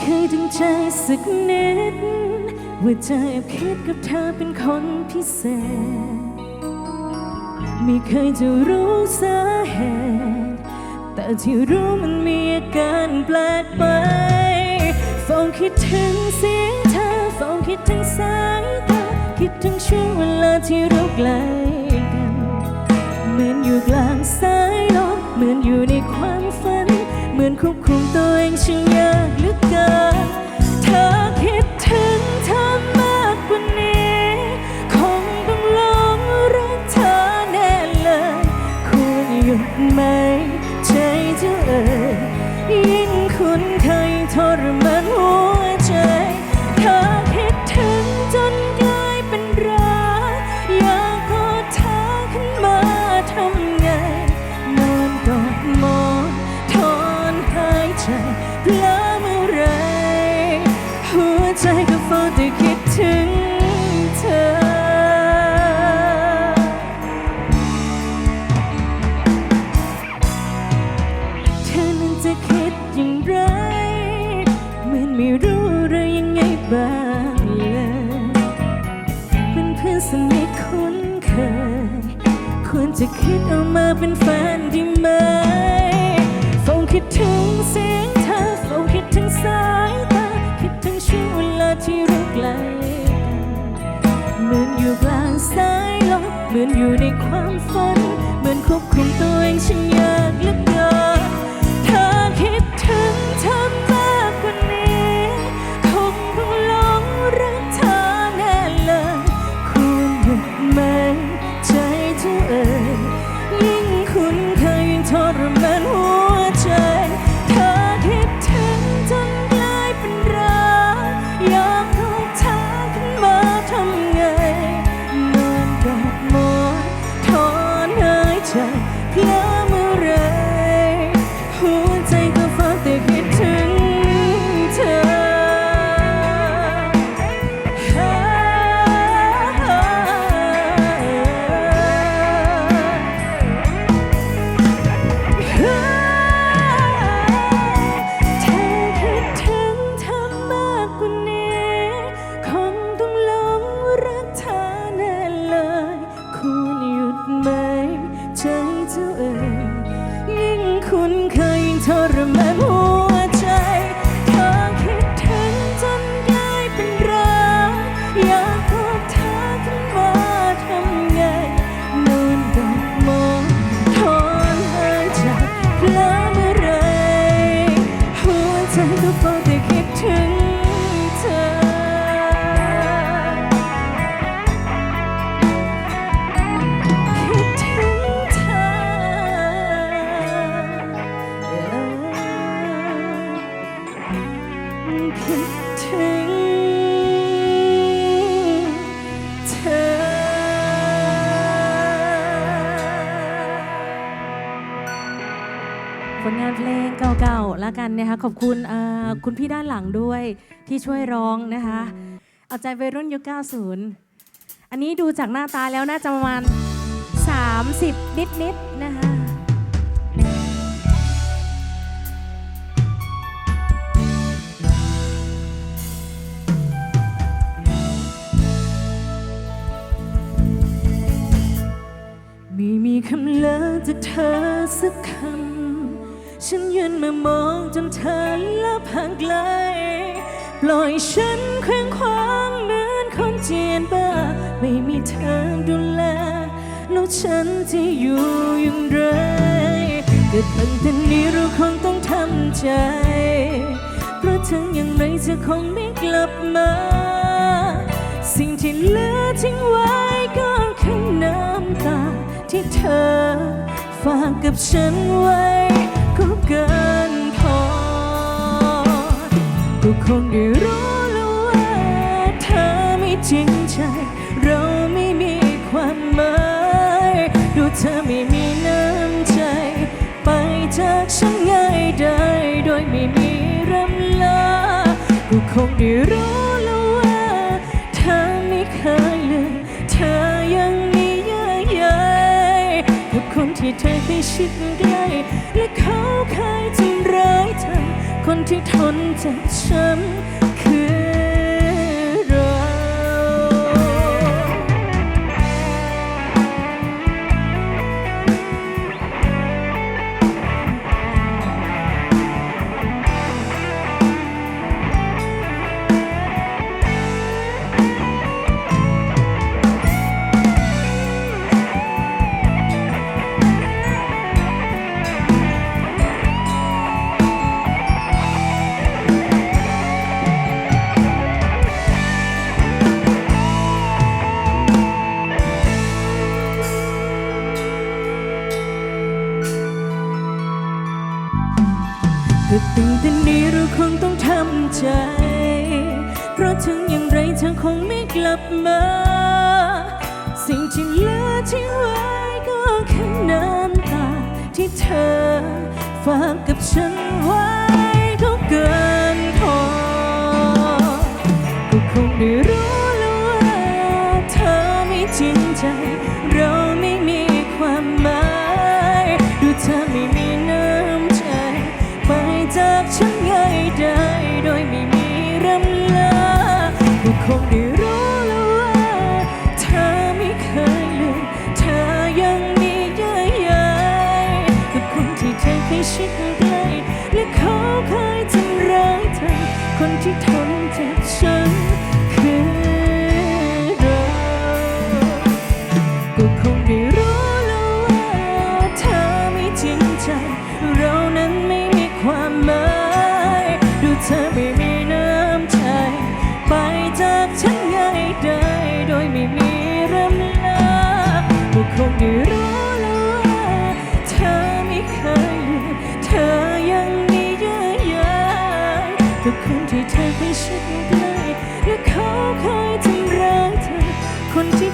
เคยตั้งใจสักนิด ว่าจะแอบคิดกับเธอเป็นคนพิเศษ ไม่เคยจะรู้สาเหตุ แต่ที่รู้มันมีอาการแปลกไปเฝ้าคิดถึงเสียงเธอเฝ้าคิดถึงสายตาคิดถึงช่วงเวลาที่เราใกล้กันเหมือนอยู่กลางสาย สนิทคุ้นเคยควรจะคิดเอามาเป็นแฟนดีไหมเฝ้าคิดถึงเสียงเธอเฝ้าคิดถึงสายตาคิดถึงช่วงเวลาที่เราใกลกันเหมือนอยู่กลางสายลมเหมือนอยู่ในความฝัน เหมือนควบคุมตัวเองฉันยากเหลือเกินเธอคิดถึงเธอ ลงานเพลงเก่าๆแล้วกันนะคะขอบคุณคุณพี่ด้านหลังด้วยที่ช่วยร้องนะคะ เอาใจวัยรุ่นยุค 90 อันนี้ดูจากหน้าตาแล้วน่าจะประมาณ 30 นิดๆนะคะไม่มีคำเลิกจากเธอสักคำ ฉันยืนมามองจนเธอลับห่างไกล ปล่อยฉันเคว้งคว้างเหมือนคนเจียนบ้า ไม่มีเธอดูแล แล้วฉันจะอยู่อย่างไร เกิดตั้งแต่นี้เราคงต้องทำใจ เพราะถึงอย่างไรเธอคงไม่กลับมา สิ่งที่เหลือทิ้งไว้ก็คือน้ำตาที่เธอฝากกับฉันไว้ ก็เกินพอก็คงได้รู้แล้วว่าเธอไม่จริงใจ เราไม่มีความหมายดูเธอไม่มีน้ำใจ ไปจากฉันง่ายได้ โดยไม่มีรำลาก็คงได้รู้ คนที่เธอให้ชิดใกล้และเขาเคยทำร้ายเธอคนที่ทนเจ็บช้ำ คงต้องทำใจ เพราะถึงอย่างไรเธอคงไม่กลับมา สิ่งที่เหลือทิ้งไว้ก็แค่น้ำตา ที่เธอฝากกับฉันไว้ก็เกินพอ ก็คงได้รู้แล้วว่าเธอไม่จริงใจ ชิดใกล้และเขาเคยทำร้ายเธอคนที่ทน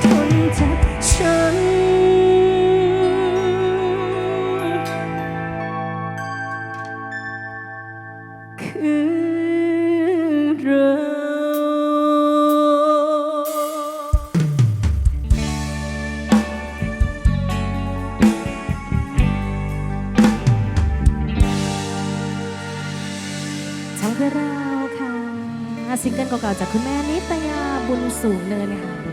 คนที่ทนเจ็บฉัน คือเราทำเพื่อเราค่ะ ซิงเกิลเก่าๆจากคุณแม่นิตยาบุญสูงเนินค่ะ